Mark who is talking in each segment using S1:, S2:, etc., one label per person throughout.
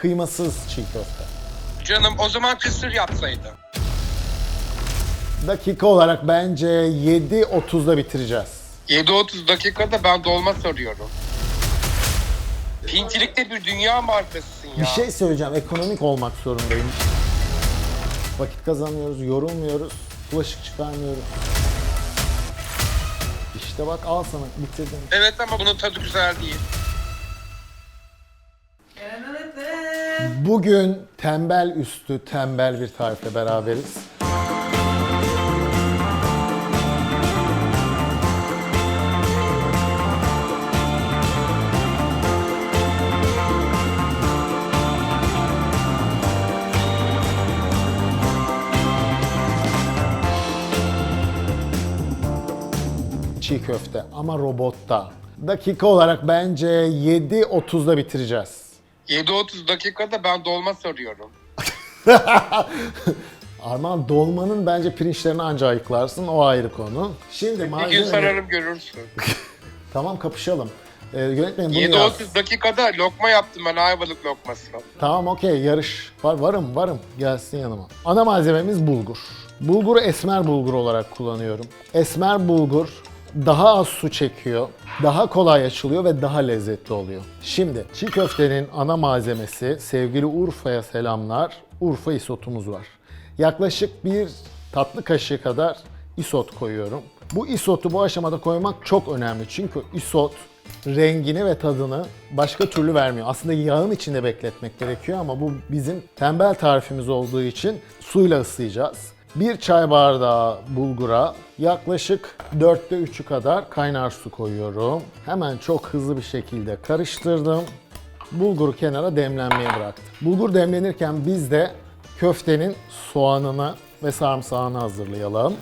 S1: Kıymasız çiğ köfte.
S2: Canım o zaman kısır yapsaydı.
S1: Dakika olarak bence 7.30'da bitireceğiz.
S2: 7.30 dakikada ben dolma soruyorum. Pintilikte bir dünya markasısın ya.
S1: Bir şey söyleyeceğim. Ekonomik olmak zorundayım. Vakit kazanıyoruz, yorulmuyoruz, bulaşık çıkarmıyoruz. İşte bak al sana bitirdim.
S2: Evet ama bunun tadı güzel değil.
S1: Bugün tembel üstü tembel bir tarifle beraberiz. Çiğ köfte ama robotta. Dakika olarak bence 7.30'da bitireceğiz.
S2: 7.30 dakikada ben dolma soruyorum.
S1: Armağan dolmanın bence pirinçlerini anca ayıklarsın. O ayrı konu. Şimdi
S2: Bir gün
S1: malzeme...
S2: sararım görürsün.
S1: Tamam kapışalım. Ee, yönetmenim bunu yaz.
S2: 7.30 dakikada lokma yaptım ben ayvalık lokması.
S1: Tamam okey yarış. Var, varım varım. Gelsin yanıma. Ana malzememiz bulgur. Bulguru esmer bulgur olarak kullanıyorum. Esmer bulgur daha az su çekiyor, daha kolay açılıyor ve daha lezzetli oluyor. Şimdi çiğ köftenin ana malzemesi sevgili Urfa'ya selamlar. Urfa isotumuz var. Yaklaşık bir tatlı kaşığı kadar isot koyuyorum. Bu isotu bu aşamada koymak çok önemli. Çünkü isot rengini ve tadını başka türlü vermiyor. Aslında yağın içinde bekletmek gerekiyor ama bu bizim tembel tarifimiz olduğu için suyla ıslayacağız. Bir çay bardağı bulgura yaklaşık 4'te 3'ü kadar kaynar su koyuyorum. Hemen çok hızlı bir şekilde karıştırdım. Bulguru kenara demlenmeye bıraktım. Bulgur demlenirken biz de köftenin soğanını ve sarımsağını hazırlayalım.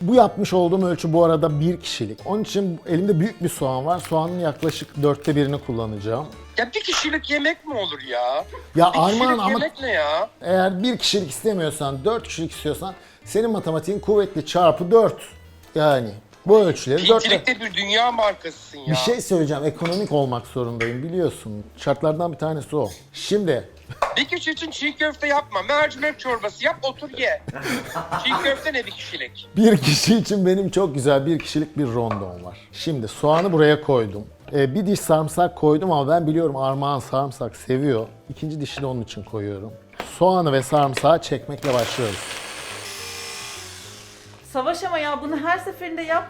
S1: Bu yapmış olduğum ölçü bu arada bir kişilik. Onun için elimde büyük bir soğan var. Soğanın yaklaşık dörtte birini kullanacağım.
S2: Ya bir kişilik yemek mi olur ya?
S1: Ya
S2: Bir kişilik
S1: ama
S2: yemek ne ya?
S1: eğer bir kişilik istemiyorsan, dört kişilik istiyorsan senin matematiğin kuvvetli çarpı dört. Yani bu ölçüleri dörtle...
S2: Pintilikte bir dünya markasısın ya.
S1: Bir şey söyleyeceğim. Ekonomik olmak zorundayım biliyorsun. Şartlardan bir tanesi o. Şimdi
S2: Bir kişi için çiğ köfte yapma. Mercimek çorbası yap otur ye. çiğ köfte ne bir kişilik?
S1: bir kişi için benim çok güzel bir kişilik bir rondon var. Şimdi soğanı buraya koydum. Ee, bir diş sarımsak koydum ama ben biliyorum Armağan sarımsak seviyor. İkinci dişi de onun için koyuyorum. Soğanı ve sarımsağı çekmekle başlıyoruz.
S3: Savaş ama ya bunu her seferinde yap.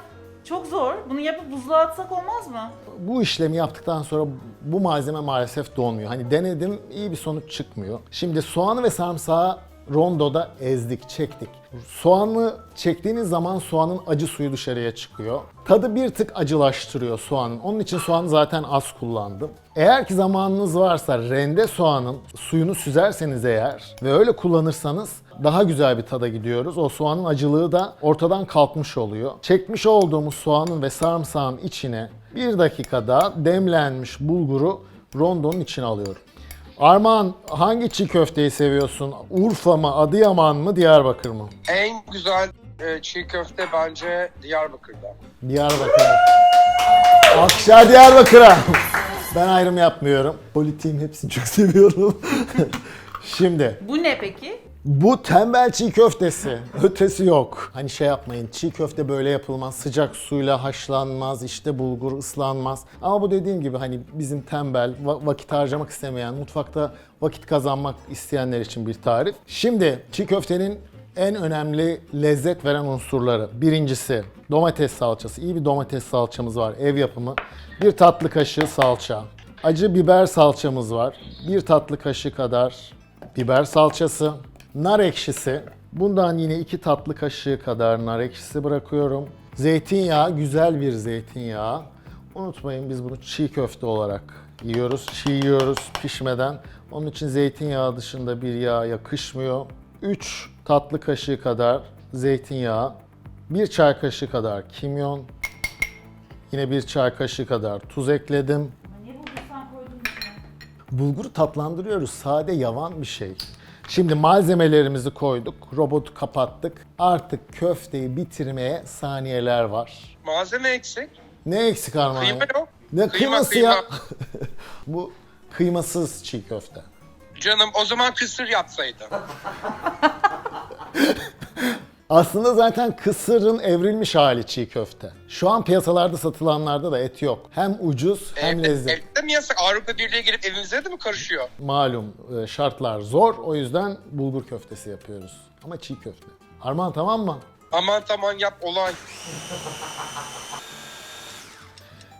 S3: Çok zor. Bunu yapıp buzluğa atsak olmaz mı?
S1: Bu işlemi yaptıktan sonra bu malzeme maalesef donmuyor. Hani denedim iyi bir sonuç çıkmıyor. Şimdi soğanı ve sarımsağı rondoda ezdik, çektik. Soğanı çektiğiniz zaman soğanın acı suyu dışarıya çıkıyor. Tadı bir tık acılaştırıyor soğanın. Onun için soğanı zaten az kullandım. Eğer ki zamanınız varsa rende soğanın suyunu süzerseniz eğer ve öyle kullanırsanız daha güzel bir tada gidiyoruz. O soğanın acılığı da ortadan kalkmış oluyor. Çekmiş olduğumuz soğanın ve sarımsağın içine bir dakikada demlenmiş bulguru rondonun içine alıyorum. Armağan hangi çiğ köfteyi seviyorsun? Urfa mı, Adıyaman mı, Diyarbakır mı?
S2: En güzel e, çiğ köfte bence Diyarbakır'da.
S1: Diyarbakır. Alkışlar Diyarbakır'a. Ben ayrım yapmıyorum. Politiğim hepsini çok seviyorum. Şimdi
S3: Bu ne peki?
S1: Bu tembel çiğ köftesi. Ötesi yok. Hani şey yapmayın. Çiğ köfte böyle yapılmaz. Sıcak suyla haşlanmaz. işte bulgur ıslanmaz. Ama bu dediğim gibi hani bizim tembel, va- vakit harcamak istemeyen, mutfakta vakit kazanmak isteyenler için bir tarif. Şimdi çiğ köftenin en önemli lezzet veren unsurları. Birincisi domates salçası. İyi bir domates salçamız var. Ev yapımı. Bir tatlı kaşığı salça. Acı biber salçamız var. Bir tatlı kaşığı kadar biber salçası, nar ekşisi. Bundan yine iki tatlı kaşığı kadar nar ekşisi bırakıyorum. Zeytinyağı, güzel bir zeytinyağı. Unutmayın biz bunu çiğ köfte olarak yiyoruz. Çiğ yiyoruz pişmeden. Onun için zeytinyağı dışında bir yağ yakışmıyor. 3 tatlı kaşığı kadar zeytinyağı, 1 çay kaşığı kadar kimyon, yine 1 çay kaşığı kadar tuz ekledim.
S3: Niye bulgursan koydun içine?
S1: Bulguru tatlandırıyoruz. Sade yavan bir şey. Şimdi malzemelerimizi koyduk. Robotu kapattık. Artık köfteyi bitirmeye saniyeler var.
S2: Malzeme eksik.
S1: Ne eksik Armağan?
S2: Kıyma yok.
S1: Ne
S2: Kıyma,
S1: kıyması
S2: kıyma.
S1: ya? Bu kıymasız çiğ köfte.
S2: Canım o zaman kısır yapsaydın.
S1: Aslında zaten kısırın evrilmiş hali çiğ köfte. Şu an piyasalarda satılanlarda da et yok. Hem ucuz hem
S2: Evde,
S1: lezzetli.
S2: evde mi yasak? Avrupa Birliği gelip evimize de mi karışıyor?
S1: Malum e, şartlar zor. O yüzden bulgur köftesi yapıyoruz. Ama çiğ köfte. Armağan tamam mı?
S2: Aman tamam yap olay.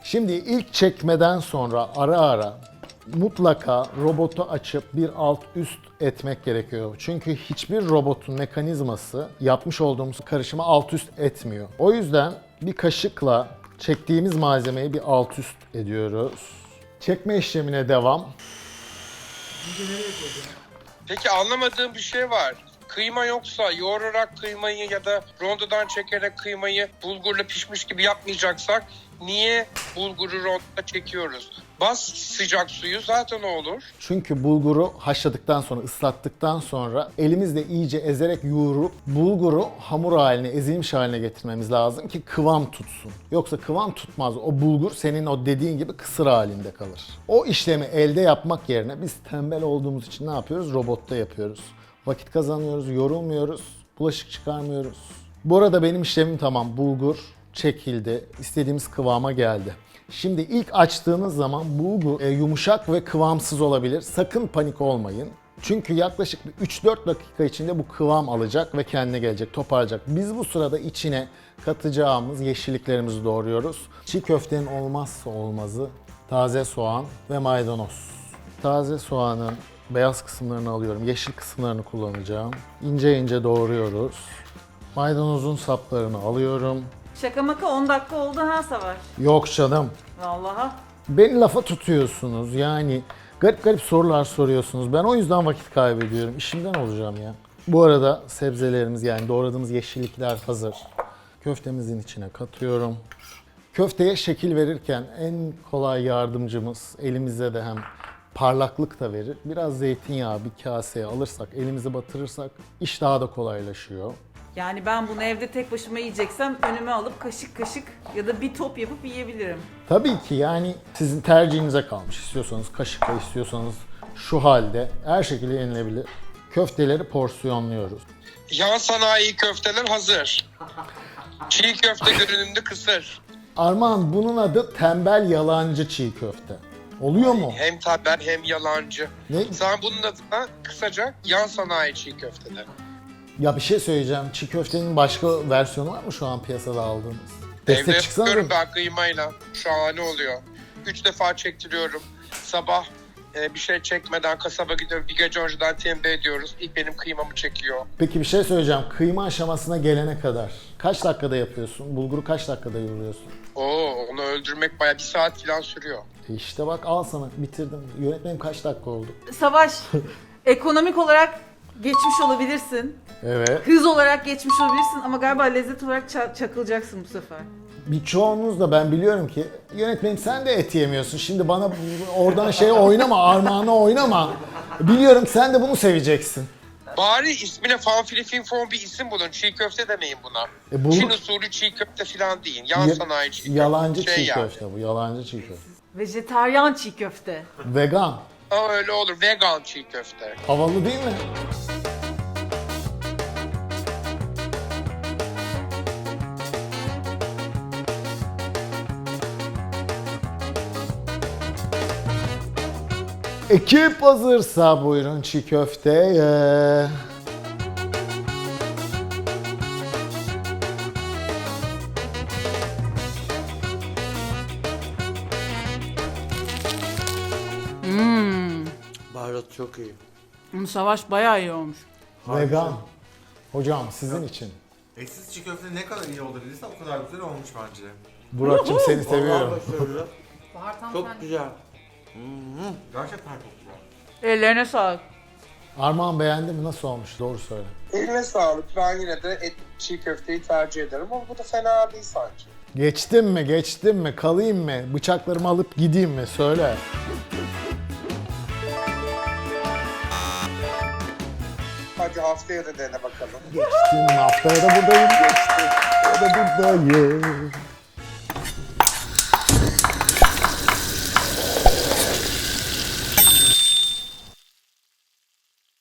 S1: Şimdi ilk çekmeden sonra ara ara mutlaka robotu açıp bir alt üst etmek gerekiyor. Çünkü hiçbir robotun mekanizması yapmış olduğumuz karışımı alt üst etmiyor. O yüzden bir kaşıkla çektiğimiz malzemeyi bir alt üst ediyoruz. Çekme işlemine devam.
S2: Peki anlamadığım bir şey var. Kıyma yoksa yoğurarak kıymayı ya da rondodan çekerek kıymayı bulgurla pişmiş gibi yapmayacaksak niye bulguru rondoda çekiyoruz? Bas sıcak suyu zaten olur.
S1: Çünkü bulguru haşladıktan sonra, ıslattıktan sonra elimizle iyice ezerek yoğurup bulguru hamur haline, ezilmiş haline getirmemiz lazım ki kıvam tutsun. Yoksa kıvam tutmaz. O bulgur senin o dediğin gibi kısır halinde kalır. O işlemi elde yapmak yerine biz tembel olduğumuz için ne yapıyoruz? Robotta yapıyoruz. Vakit kazanıyoruz, yorulmuyoruz, bulaşık çıkarmıyoruz. Bu arada benim işlemim tamam. Bulgur çekildi. istediğimiz kıvama geldi. Şimdi ilk açtığınız zaman bulgur e, yumuşak ve kıvamsız olabilir. Sakın panik olmayın. Çünkü yaklaşık bir 3-4 dakika içinde bu kıvam alacak ve kendine gelecek, toparlayacak. Biz bu sırada içine katacağımız yeşilliklerimizi doğruyoruz. Çiğ köftenin olmazsa olmazı taze soğan ve maydanoz. Taze soğanın beyaz kısımlarını alıyorum. Yeşil kısımlarını kullanacağım. İnce ince doğruyoruz. Maydanozun saplarını alıyorum.
S3: Şaka maka 10 dakika oldu ha Savaş.
S1: Yok canım.
S3: Vallahi.
S1: Beni lafa tutuyorsunuz yani. Garip garip sorular soruyorsunuz. Ben o yüzden vakit kaybediyorum. İşimden olacağım ya. Bu arada sebzelerimiz yani doğradığımız yeşillikler hazır. Köftemizin içine katıyorum. Köfteye şekil verirken en kolay yardımcımız elimizde de hem parlaklık da verir. Biraz zeytinyağı bir kaseye alırsak, elimizi batırırsak iş daha da kolaylaşıyor.
S3: Yani ben bunu evde tek başıma yiyeceksem önüme alıp kaşık kaşık ya da bir top yapıp yiyebilirim.
S1: Tabii ki yani sizin tercihinize kalmış. İstiyorsanız kaşıkla, istiyorsanız şu halde her şekilde yenilebilir. Köfteleri porsiyonluyoruz.
S2: Yan sanayi köfteler hazır. Çiğ köfte görünümlü kısır.
S1: Armağan bunun adı tembel yalancı çiğ köfte. Oluyor mu?
S2: Hem taber hem yalancı.
S1: Ne?
S2: Sen bunun adına kısaca yan sanayi çiğ köfteler.
S1: Ya bir şey söyleyeceğim. Çiğ köftenin başka versiyonu var mı şu an piyasada aldığımız? Destek
S2: Evde
S1: çıksana.
S2: yapıyorum ben kıymayla. Şahane oluyor. Üç defa çektiriyorum. Sabah e, bir şey çekmeden kasaba gidiyorum. Bir gece önceden tembih ediyoruz. İlk benim kıymamı çekiyor.
S1: Peki bir şey söyleyeceğim. Kıyma aşamasına gelene kadar kaç dakikada yapıyorsun? Bulguru kaç dakikada yoğuruyorsun?
S2: Oo, onu öldürmek bayağı bir saat falan sürüyor.
S1: E işte bak al sana bitirdim. Yönetmenim kaç dakika oldu?
S3: Savaş, ekonomik olarak geçmiş olabilirsin.
S1: Evet.
S3: Hız olarak geçmiş olabilirsin ama galiba lezzet olarak ça- çakılacaksın bu sefer.
S1: Birçoğunuz da ben biliyorum ki yönetmenim sen de et yemiyorsun. Şimdi bana bu- oradan şey oynama, armağanı oynama. Biliyorum sen de bunu seveceksin.
S2: Bari ismine fanfilifin fon bir isim bulun. Çiğ köfte demeyin buna.
S1: E bu-
S2: Çin usulü çiğ köfte falan değil. Yan
S1: Ya-
S2: sanayi çiğ köfte.
S1: Yalancı
S2: Şey
S1: çiğ
S2: yani.
S1: köfte bu, yalancı çiğ köfte.
S3: Vejetaryen çiğ köfte.
S1: Vegan.
S2: Aa, öyle olur. Vegan çiğ köfte.
S1: Havalı değil mi? Ekip hazırsa buyurun çiğ köfteye.
S4: Baharat çok iyi.
S3: Bu Savaş bayağı iyi olmuş.
S1: Vegan. Hocam sizin için.
S4: Eksiz çiğ köfte ne kadar iyi olabilirse o kadar güzel olmuş bence.
S1: Burak'cığım seni seviyorum.
S4: Vallahi çok güzel. Gerçekten çok güzel.
S3: Ellerine sağlık.
S1: Armağan beğendi mi? Nasıl olmuş? Doğru söyle.
S2: Eline sağlık. Ben yine de et çiğ köfteyi tercih ederim ama bu da fena değil sanki.
S1: Geçtim mi? Geçtim mi? Kalayım mı? Bıçaklarımı alıp gideyim mi? Söyle.
S2: Hadi haftaya da dene bakalım.
S1: Geçtim. Haftaya da buradayım. Geçtim. Haftaya da buradayım.